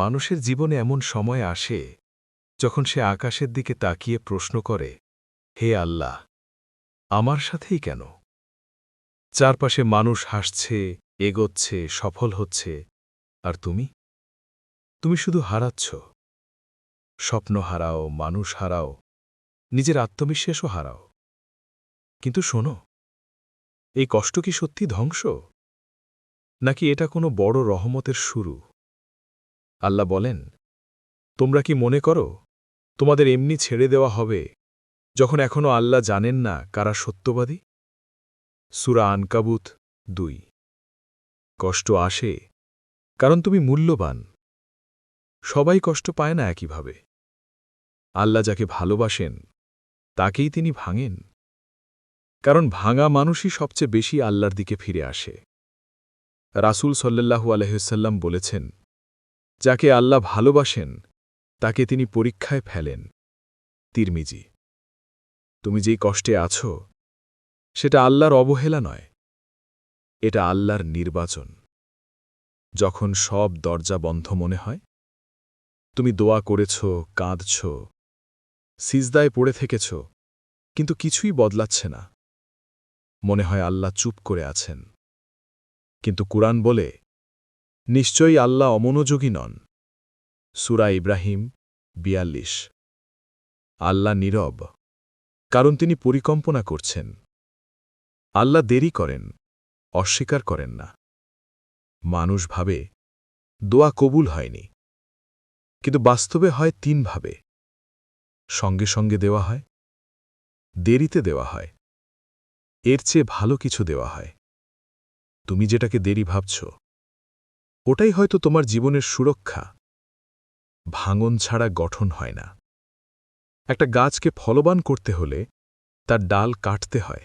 মানুষের জীবনে এমন সময় আসে, যখন সে আকাশের দিকে তাকিয়ে প্রশ্ন করে, হে আল্লাহ, আমার সাথেই কেন? চারপাশে মানুষ হাসছে, এগোচ্ছে, সফল হচ্ছে, আর তুমি? তুমি শুধু হারাচ্ছ। স্বপ্ন হারাও, মানুষ হারাও, নিজের আত্মবিশ্বাসও হারাও। কিন্তু শোনো, এই কষ্ট কি সত্যি ধ্বংস? নাকি এটা কোনো বড় রহমতের শুরু? আল্লাহ বলেন, তোমরা কি মনে করো, তোমাদের এমনি ছেড়ে দেওয়া হবে যখন এখনও আল্লাহ জানেন না কারা সত্যবাদী? সুরা আনকাবুত দুই। কষ্ট আসে কারণ তুমি মূল্যবান। সবাই কষ্ট পায় না একইভাবে। আল্লাহ যাকে ভালোবাসেন, তাকেই তিনি ভাঙেন। কারণ ভাঙা মানুষই সবচেয়ে বেশি আল্লাহর দিকে ফিরে আসে। রাসূল সল্লাল্লাহু আলহ্লাম বলেছেন যাকে আল্লাহ ভালোবাসেন, তাকে তিনি পরীক্ষায় ফেলেন। তিরমিজি, তুমি যেই কষ্টে আছো, সেটা আল্লাহর অবহেলা নয়, এটা আল্লাহর নির্বাচন। যখন সব দরজা বন্ধ মনে হয়, তুমি দোয়া করেছ, কাঁদছ, সিজদায় পড়ে থেকেছ, কিন্তু কিছুই বদলাচ্ছে না। মনে হয় আল্লাহ চুপ করে আছেন। কিন্তু কুরআন বলে নিশ্চয়ই আল্লাহ অমনোযোগী নন। সুরা ইব্রাহিম বিয়াল্লিশ। আল্লাহ নীরব, কারণ তিনি পরিকল্পনা করছেন। আল্লাহ দেরি করেন, অস্বীকার করেন না। মানুষ ভাবে, দোয়া কবুল হয়নি। কিন্তু বাস্তবে হয় তিনভাবে সঙ্গে সঙ্গে দেওয়া হয়, দেরিতে দেওয়া হয়। এর চেয়ে ভালো কিছু দেওয়া হয়। তুমি যেটাকে দেরি ভাবছ ওটাই হয়তো তোমার জীবনের সুরক্ষা। ভাঙন ছাড়া গঠন হয় না। একটা গাছকে ফলবান করতে হলে তার ডাল কাটতে হয়।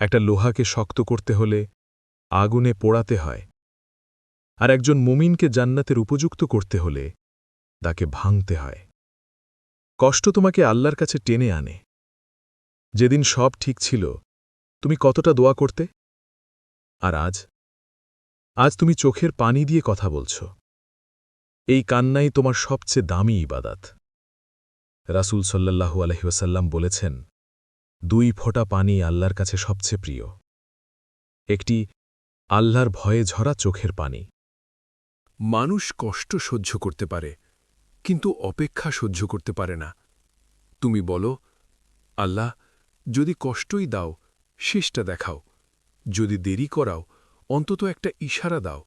একটা লোহাকে শক্ত করতে হলে আগুনে পোড়াতে হয়। আর একজন মুমিনকে জান্নাতের উপযুক্ত করতে হলে তাকে ভাঙতে হয়। কষ্ট তোমাকে আল্লাহর কাছে টেনে আনে। যেদিন সব ঠিক ছিল, তুমি কতটা দোয়া করতে? আর আজ? আজ তুমি চোখের পানি দিয়ে কথা বলছ। এই কান্নাই তোমার সবচেয়ে দামি ইবাদাত। রাসুল সাল্লাহু আলহিউসাল্লাম বলেছেন, দুই ফোঁটা পানি আল্লাহর কাছে সবচেয়ে প্রিয়। একটি, আল্লাহর ভয়ে ঝরা চোখের পানি। মানুষ কষ্ট সহ্য করতে পারে, কিন্তু অপেক্ষা সহ্য করতে পারে না। তুমি বলো, আল্লাহ, যদি কষ্টই দাও, শেষটা দেখাও। যদি দেরি করাও অন্তত একটা ইশারা দাও।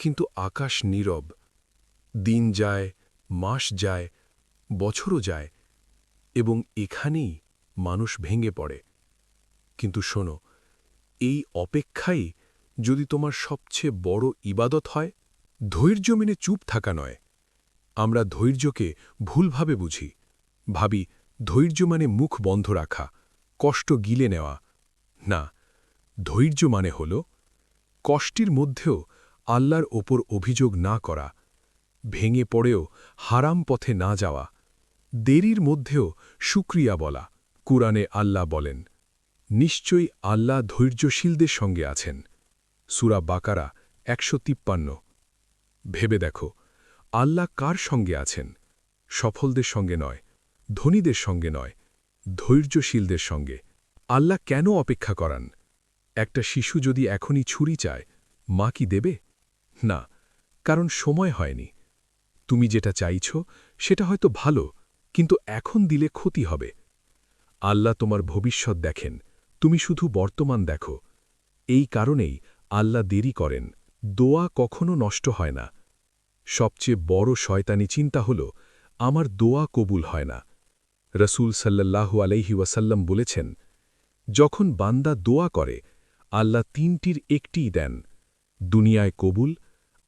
কিন্তু আকাশ নীরব, দিন যায়, মাস যায়, বছরও যায়, এবং এখানেই মানুষ ভেঙে পড়ে। কিন্তু শোনো, এই অপেক্ষাই যদি তোমার সবচেয়ে বড় ইবাদত হয়, ধৈর্য মেনে চুপ থাকা নয়। আমরা ধৈর্যকে ভুলভাবে বুঝি। ভাবি, ধৈর্য মানে মুখ বন্ধ রাখা, কষ্ট গিলে নেওয়া। না, ধৈর্য মানে হল কষ্টের মধ্যেও আল্লাহর ওপর অভিযোগ না করা, ভেঙে পড়েও হারাম পথে না যাওয়া, দেরির মধ্যেও সুক্রিয়া বলা, কুরআনে আল্লাহ বলেন, নিশ্চয়ই আল্লাহ ধৈর্যশীলদের সঙ্গে আছেন। সুরা বাকারা একশো তিপ্পান্ন। ভেবে দেখো, আল্লাহ কার সঙ্গে আছেন? সফলদের সঙ্গে নয়, ধনীদের সঙ্গে নয়, ধৈর্যশীলদের সঙ্গে। আল্লাহ কেন অপেক্ষা করান? একটা শিশু যদি এখনই ছুরি চায়, মা কি দেবে? না, কারণ সময় হয়নি। তুমি যেটা চাইছ, সেটা হয়তো ভালো, কিন্তু এখন দিলে ক্ষতি হবে। আল্লাহ তোমার ভবিষ্যৎ দেখেন, তুমি শুধু বর্তমান দেখো। এই কারণেই আল্লাহ দেরি করেন, দোয়া কখনো নষ্ট হয় না। সবচেয়ে বড় শয়তানি চিন্তা হল, আমার দোয়া কবুল হয় না। রসুল সাল্লাল্লাহু আলাইহি ওয়াসাল্লাম বলেছেন, যখন বান্দা দোয়া করে আল্লাহ তিনটির একটিই দেন, দুনিয়ায় কবুল,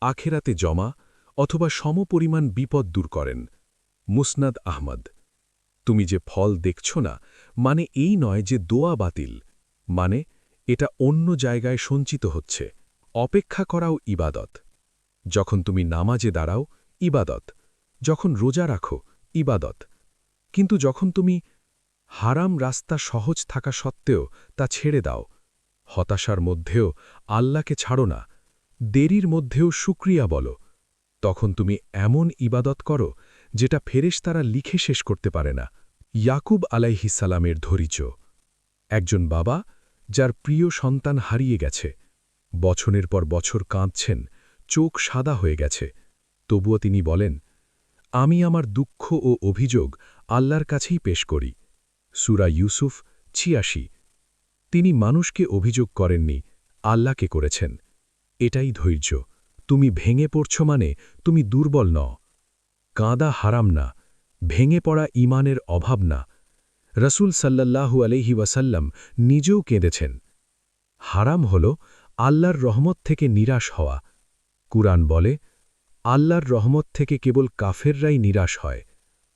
আখেরাতে জমা অথবা সমপরিমাণ বিপদ দূর করেন। মুসনাদ আহমদ, তুমি যে ফল দেখছ না মানে এই নয় যে দোয়া বাতিল মানে এটা অন্য জায়গায় সঞ্চিত হচ্ছে, অপেক্ষা করাও ইবাদত। যখন তুমি নামাজে দাঁড়াও, ইবাদত, যখন রোজা রাখো, ইবাদত। কিন্তু যখন তুমি হারাম রাস্তা সহজ থাকা সত্ত্বেও তা ছেড়ে দাও হতাশার মধ্যেও আল্লাহকে ছাড়ো না, দেরির মধ্যেও সুক্রিয়া বলো। তখন তুমি এমন ইবাদত করো, যেটা ফেরেশ তারা লিখে শেষ করতে পারে না। ইয়াকুব আলাইহিসালামের ধৈর্য। একজন বাবা যার প্রিয় সন্তান হারিয়ে গেছে, বছরের পর বছর কাঁদছেন, চোখ সাদা হয়ে গেছে। তবুও তিনি বলেন, আমি আমার দুঃখ ও অভিযোগ আল্লাহর কাছেই পেশ করি। সুরা ইউসুফ ছিয়াশি। তিনি মানুষকে অভিযোগ করেননি, আল্লাহকে করেছেন। এটাই ধৈর্য। তুমি ভেঙে পড়ছ মানে তুমি দুর্বল ন কাঁদা হারাম না, ভেঙে পড়া ইমানের অভাব না। রসুল সাল্লাল্লাহু আলহি ওয়াসাল্লাম নিজেও কেঁদেছেন। হারাম হল আল্লাহর রহমত থেকে নিরাশ হওয়া। কুরআন বলে, আল্লাহর রহমত থেকে কেবল কাফেররাই নিরাশ হয়।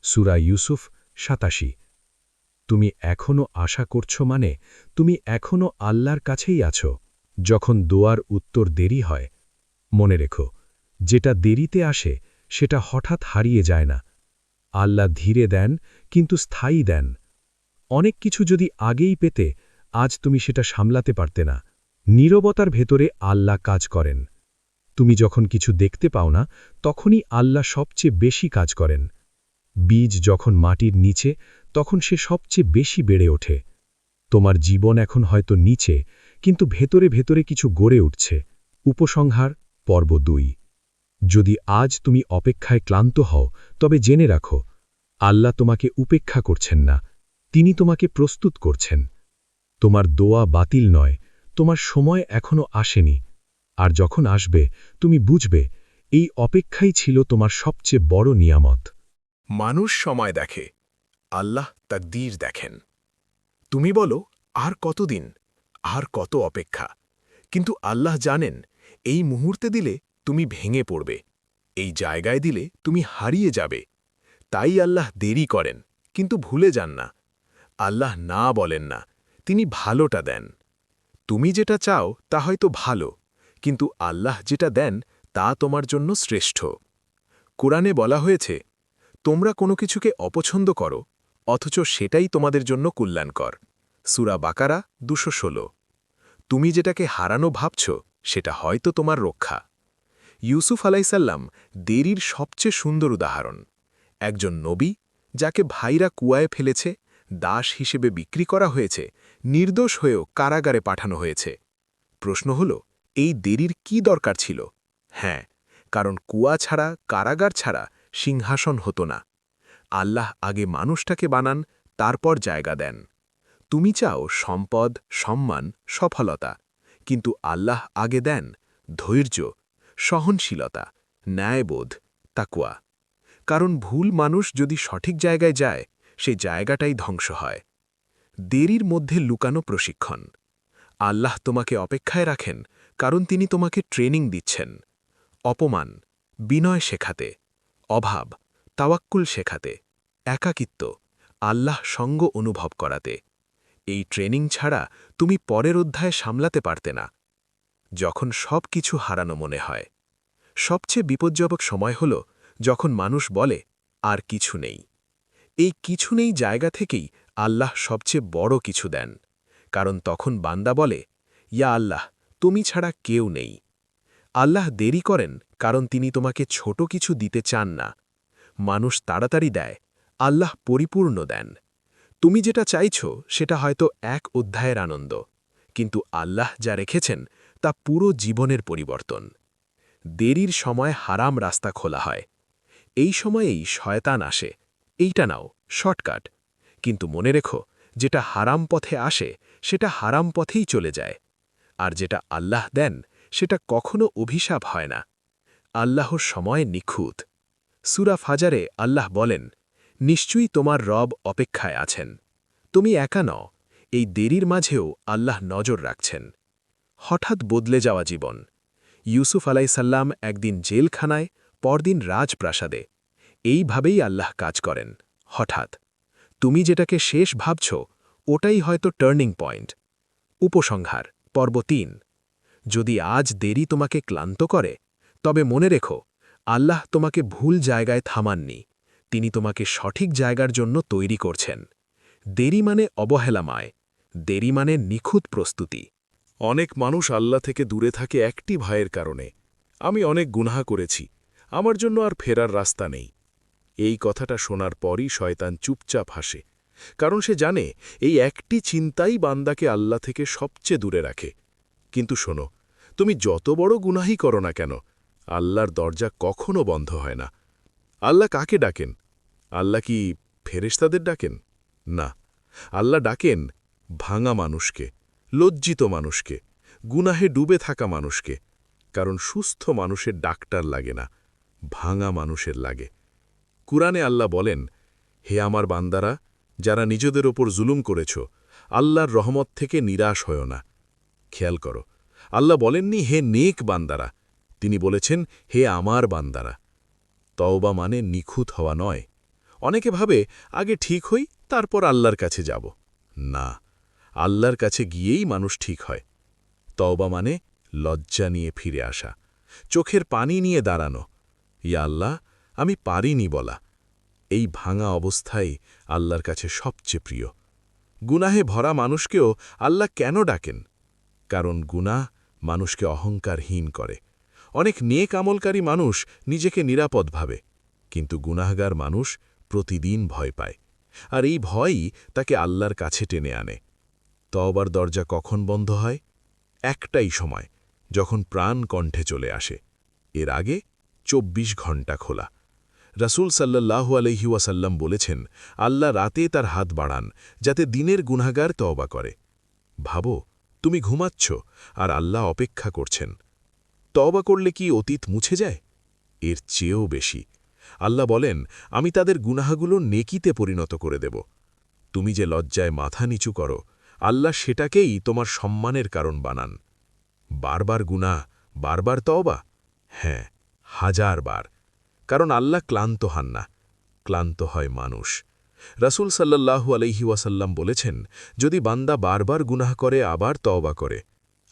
সুরা ইউসুফ সাতাশি। তুমি এখনও আশা করছ মানে তুমি এখনও আল্লাহর কাছেই আছো। যখন দোয়ার উত্তর দেরি হয়, মনে রেখো, যেটা দেরিতে আসে, সেটা হঠাৎ হারিয়ে যায় না। আল্লাহ ধীরে দেন, কিন্তু স্থায়ী দেন। অনেক কিছু যদি আগেই পেতে, আজ তুমি সেটা সামলাতে পারতে না। নীরবতার ভেতরে আল্লাহ কাজ করেন। তুমি যখন কিছু দেখতে পাও না, তখনই আল্লাহ সবচেয়ে বেশি কাজ করেন। বীজ যখন মাটির নিচে তখন সে সবচেয়ে বেশি বেড়ে ওঠে। তোমার জীবন এখন হয়তো নিচে, কিন্তু ভেতরে ভেতরে কিছু গড়ে উঠছে। উপসংহার, পর্ব দুই। যদি আজ তুমি অপেক্ষায় ক্লান্ত হও, তবে জেনে রাখো, আল্লাহ তোমাকে উপেক্ষা করছেন না, তিনি তোমাকে প্রস্তুত করছেন। তোমার দোয়া বাতিল নয়, তোমার সময় এখনও আসেনি। আর যখন আসবে, তুমি বুঝবে, এই অপেক্ষাই ছিল তোমার সবচেয়ে বড় নিয়ামত। মানুষ সময় দেখে আল্লাহ তাকদীর দেখেন। তুমি বলো, আর কতদিন? আর কত অপেক্ষা? কিন্তু আল্লাহ জানেন, এই মুহূর্তে দিলে তুমি ভেঙে পড়বে। এই জায়গায় দিলে তুমি হারিয়ে যাবে। তাই আল্লাহ দেরি করেন, কিন্তু ভুলে যান না। আল্লাহ না বলেন না, তিনি ভালোটা দেন। তুমি যেটা চাও, তা হয়তো ভালো, কিন্তু আল্লাহ যেটা দেন, তা তোমার জন্য শ্রেষ্ঠ। কোরআনে বলা হয়েছে, তোমরা কোনো কিছুকে অপছন্দ করো অথচ সেটাই তোমাদের জন্য কল্যাণকর। সুরা বাকারা দুশো ষোলো। তুমি যেটাকে হারানো ভাবছ, সেটা হয়তো তোমার রক্ষা। ইউসুফ আলাইসাল্লাম দেরির সবচেয়ে সুন্দর উদাহরণ। একজন নবী, যাকে ভাইরা কুয়ায় ফেলেছে, দাস হিসেবে বিক্রি করা হয়েছে, নির্দোষ হয়েও কারাগারে পাঠানো হয়েছে। প্রশ্ন হল, এই দেরির কি দরকার ছিল? হ্যাঁ কারণ কুয়া ছাড়া, কারাগার ছাড়া সিংহাসন হতো না। আল্লাহ আগে মানুষটাকে বানান, তারপর জায়গা দেন। তুমি চাও সম্পদ, সম্মান, সফলতা, কিন্তু আল্লাহ আগে দেন ধৈর্য, সহনশীলতা, ন্যায়বোধ তাকুয়া কারণ ভুল মানুষ যদি সঠিক জায়গায় যায়, সে জায়গাটাই ধ্বংস হয়। দেরির মধ্যে লুকানো প্রশিক্ষণ। আল্লাহ তোমাকে অপেক্ষায় রাখেন, কারণ তিনি তোমাকে ট্রেনিং দিচ্ছেন। অপমান, বিনয় শেখাতে। অভাব তাওয়াক্কুল শেখাতে, একাকিত্ব, আল্লাহ সঙ্গ অনুভব করাতে। এই ট্রেনিং ছাড়া তুমি পরের অধ্যায় সামলাতে পারতে না। যখন সব কিছু হারানো মনে হয়, সবচেয়ে বিপজ্জনক সময় হল যখন মানুষ বলে, আর কিছু নেই। এই কিছু নেই জায়গা থেকেই আল্লাহ সবচেয়ে বড় কিছু দেন। কারণ তখন বান্দা বলে, ইয়া আল্লাহ, তুমি ছাড়া কেউ নেই। আল্লাহ দেরি করেন কারণ তিনি তোমাকে ছোট কিছু দিতে চান না। মানুষ তাড়াতাড়ি দেয়, আল্লাহ পরিপূর্ণ দেন। তুমি যেটা চাইছ, সেটা হয়তো এক অধ্যায়ের আনন্দ, কিন্তু আল্লাহ যা রেখেছেন, তা পুরো জীবনের পরিবর্তন। দেরির সময় হারাম রাস্তা খোলা হয়। এই সময়েই শয়তান আসে। এইটা নাও, শর্টকাট। কিন্তু মনে রেখো, যেটা হারাম পথে আসে, সেটা হারাম পথেই চলে যায়। আর যেটা আল্লাহ দেন, সেটা কখনো অভিশাপ হয় না। আল্লাহর সময় নিখুঁত। সুরা ফাজারে আল্লাহ বলেন, নিশ্চয়ই তোমার রব অপেক্ষায় আছেন। তুমি একা নও, এই দেরির মাঝেও আল্লাহ নজর রাখছেন। হঠাৎ বদলে যাওয়া জীবন। ইউসুফ আলাইসাল্লাম একদিন জেলখানায়, পরদিন রাজপ্রাসাদে। এইভাবেই আল্লাহ কাজ করেন। হঠাৎ, তুমি যেটাকে শেষ ভাবছ, ওটাই হয়তো টার্নিং পয়েন্ট। উপসংহার, পর্ব তিন। যদি আজ দেরি তোমাকে ক্লান্ত করে, তবে মনে রেখো আল্লাহ তোমাকে ভুল জায়গায় থামাননি, তিনি তোমাকে সঠিক জায়গার জন্য তৈরি করছেন। দেরি মানে অবহেলাময়, দেরি মানে নিখুঁত প্রস্তুতি। অনেক মানুষ আল্লাহ থেকে দূরে থাকে একটি ভাইয়ের কারণে। আমি অনেক গুনাহা করেছি, আমার জন্য আর ফেরার রাস্তা নেই। এই কথাটা শোনার পরই শয়তান চুপচাপ হাসে, কারণ সে জানে এই একটি চিন্তাই বান্দাকে আল্লাহ থেকে সবচেয়ে দূরে রাখে। কিন্তু শোনো, তুমি যত বড় গুনাহি করো না কেন আল্লাহর দরজা কখনো বন্ধ হয় না। আল্লাহ কাকে ডাকেন? আল্লাহ কি ফেরেশতাদের ডাকেন? না। আল্লাহ ডাকেন ভাঙা মানুষকে, লজ্জিত মানুষকে, গুনাহে ডুবে থাকা মানুষকে, কারণ সুস্থ মানুষের ডাক্তার লাগে না, ভাঙা মানুষের লাগে। কুরআনে আল্লাহ বলেন, হে আমার বান্দারা, যারা নিজেদের ওপর জুলুম করেছ, আল্লাহর রহমত থেকে নিরাশ হয় না। খেয়াল করো, আল্লাহ বলেননি, হে নেক বান্দারা তিনি বলেছেন, হে আমার বান্দারা, তওবা মানে নিখুঁত হওয়া নয়। অনেকে ভাবে, আগে ঠিক হই, তারপর আল্লাহর কাছে যাব। না, আল্লাহর কাছে গিয়েই মানুষ ঠিক হয়। তওবা মানে লজ্জা নিয়ে ফিরে আসা, চোখের পানি নিয়ে দাঁড়ানো। ইয়া আল্লাহ, আমি পারিনি বলা। এই ভাঙা অবস্থাই আল্লাহর কাছে সবচেয়ে প্রিয়। গুনাহে ভরা মানুষকেও আল্লাহ কেন ডাকেন? কারণ গুনাহ মানুষকে অহংকারহীন করে। অনেক নেক আমলকারী মানুষ নিজেকে নিরাপদ ভাবে, কিন্তু গুনাহগার মানুষ প্রতিদিন ভয় পায়, আর এই ভয়ই তাকে আল্লাহর কাছে টেনে আনে। তওবার দরজা কখন বন্ধ হয়? একটাই সময়, যখন প্রাণ কণ্ঠে চলে আসে। এর আগে ২৪ ঘণ্টা খোলা। রাসূল সাল্লাল্লাহু আলহি ওয়াসাল্লাম বলেছেন, আল্লাহ রাতে তার হাত বাড়ান, যাতে দিনের গুনাগার তওবা করে। ভাবো, তুমি ঘুমাচ্ছ, আর আল্লাহ অপেক্ষা করছেন। তওবা করলে কি অতীত মুছে যায়? এর চেয়েও বেশি। আল্লাহ বলেন, আমি তাদের গুনাহাগুলো নেকিতে পরিণত করে দেব। তুমি যে লজ্জায় মাথা নিচু করো, আল্লাহ সেটাকেই তোমার সম্মানের কারণ বানান। বারবার গুনাহ, বারবার তওবা? হ্যাঁ হাজার বার। কারণ আল্লাহ ক্লান্ত হান না, ক্লান্ত হয় মানুষ। রাসূল সাল্লাল্লাহু আলহি ওয়াসাল্লাম বলেছেন, যদি বান্দা বারবার গুনাহ করে, আবার তওবা করে।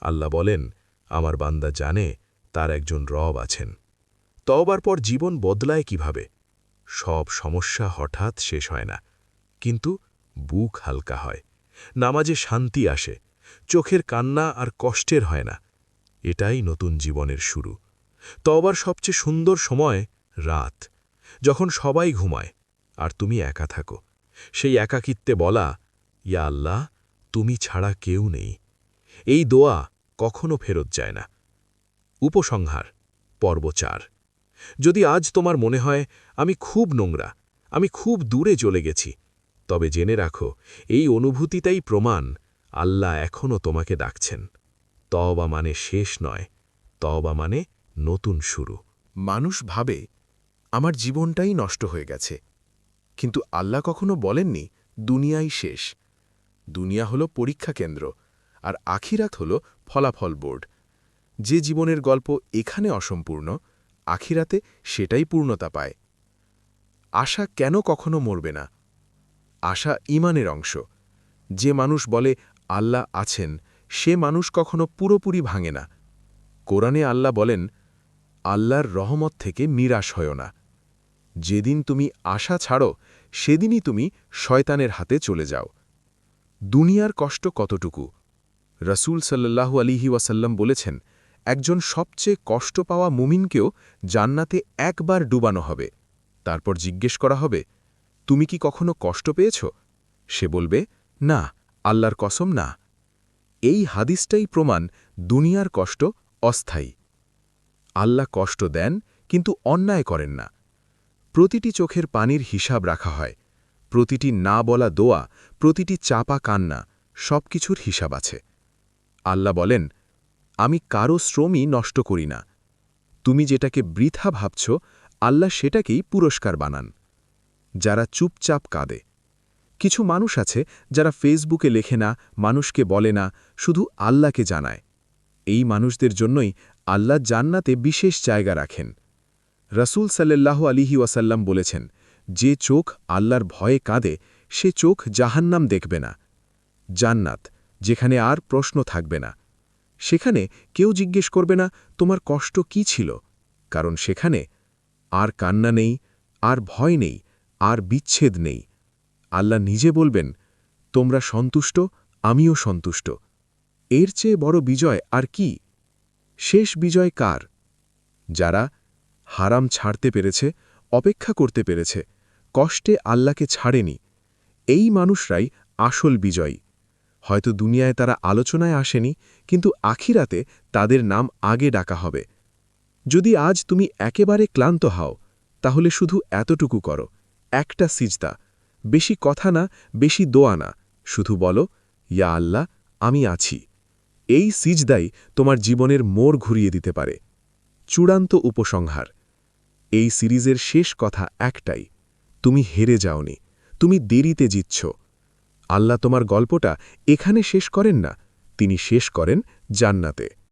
আল্লাহ বলেন, আমার বান্দা জানে তার একজন রব আছেন। তওবার পর জীবন বদলায় কীভাবে? সব সমস্যা হঠাৎ শেষ হয় না, কিন্তু বুক হালকা হয়। নামাজে শান্তি আসে, চোখের কান্না আর কষ্টের হয় না। এটাই নতুন জীবনের শুরু। তবার সবচেয়ে সুন্দর সময় রাত, যখন সবাই ঘুমায়, আর তুমি একা থাকো। সেই একাকিত্বে বলা, ইয়া আল্লাহ, তুমি ছাড়া কেউ নেই। এই দোয়া কখনো ফেরত যায় না। উপসংহার, পর্ব চার। যদি আজ তোমার মনে হয়, আমি খুব নোংরা, আমি খুব দূরে চলে গেছি, তবে জেনে রাখো, এই অনুভূতিটাই প্রমাণ আল্লাহ এখনও তোমাকে ডাকছেন। তবা মানে শেষ নয় তবা মানে নতুন শুরু। মানুষ ভাবে, আমার জীবনটাই নষ্ট হয়ে গেছে, কিন্তু আল্লাহ কখনো বলেননি, দুনিয়াই শেষ। দুনিয়া হল পরীক্ষা কেন্দ্র, আর আখিরাত হল ফলাফল বোর্ড। যে জীবনের গল্প এখানে অসম্পূর্ণ, আখিরাতে সেটাই পূর্ণতা পায়। আশা কেন কখনো মরবে না? আশা ইমানের অংশ। যে মানুষ বলে আল্লাহ আছেন, সে মানুষ কখনো পুরোপুরি ভাঙে না। কোরআনে আল্লাহ বলেন, আল্লাহর রহমত থেকে নিরাশ হয় না। যেদিন তুমি আশা ছাড়ো, সেদিনই তুমি শয়তানের হাতে চলে যাও। দুনিয়ার কষ্ট কতটুকু? রসুল সাল্লাহু আলিহি ওয়াসাল্লাম বলেছেন একজন সবচেয়ে কষ্ট পাওয়া মুমিনকেও জান্নাতে একবার ডুবানো হবে। তারপর জিজ্ঞেস করা হবে, তুমি কি কখনো কষ্ট পেয়েছ? সে বলবে, না, আল্লাহর কসম না। এই হাদিসটাই প্রমাণ দুনিয়ার কষ্ট অস্থায়ী। আল্লাহ কষ্ট দেন, কিন্তু অন্যায় করেন না। প্রতিটি চোখের পানির হিসাব রাখা হয়। প্রতিটি না বলা দোয়া, প্রতিটি চাপা কান্না সব কিছুর হিসাব আছে। আল্লাহ বলেন আমি কারও শ্রমই নষ্ট করি না। তুমি যেটাকে বৃথা ভাবছ, আল্লাহ সেটাকেই পুরস্কার বানান। যারা চুপচাপ কাঁদে। কিছু মানুষ আছে যারা ফেসবুকে লেখে না, মানুষকে বলে না, শুধু আল্লাহকে জানায়। এই মানুষদের জন্যই আল্লাহ জান্নাতে বিশেষ জায়গা রাখেন। রসুল সাল্লাল্লাহু আলিহি ওয়াসাল্লাম বলেছেন, যে চোখ আল্লাহর ভয়ে কাঁদে, সে চোখ জাহান্নাম দেখবে না। জান্নাত, যেখানে আর প্রশ্ন থাকবে না। সেখানে কেউ জিজ্ঞেস করবে না, তোমার কষ্ট কি ছিল? কারণ সেখানে আর কান্না নেই, আর ভয় নেই, আর বিচ্ছেদ নেই। আল্লাহ নিজে বলবেন, তোমরা সন্তুষ্ট, আমিও সন্তুষ্ট। এর চেয়ে বড় বিজয় আর কি? শেষ বিজয় কার? যারা হারাম ছাড়তে পেরেছে, অপেক্ষা করতে পেরেছে, কষ্টে আল্লাহকে ছাড়েনি, এই মানুষরাই আসল বিজয়ী। হয়তো দুনিয়ায় তারা আলোচনায় আসেনি, কিন্তু আখিরাতে তাদের নাম আগে ডাকা হবে। যদি আজ তুমি একেবারে ক্লান্ত হও, তাহলে শুধু এতটুকু করো, একটা সিজদা। বেশি কথা না, বেশি দোয়া না, শুধু বলো, ইয়া আল্লাহ, আমি আছি। এই সিজদাই তোমার জীবনের মোড় ঘুরিয়ে দিতে পারে। চূড়ান্ত উপসংহার। এই সিরিজের শেষ কথা একটাই, তুমি হেরে যাওনি, তুমি দেরিতে জিতছ। আল্লাহ তোমার গল্পটা এখানে শেষ করেন না। তিনি শেষ করেন জান্নাতে।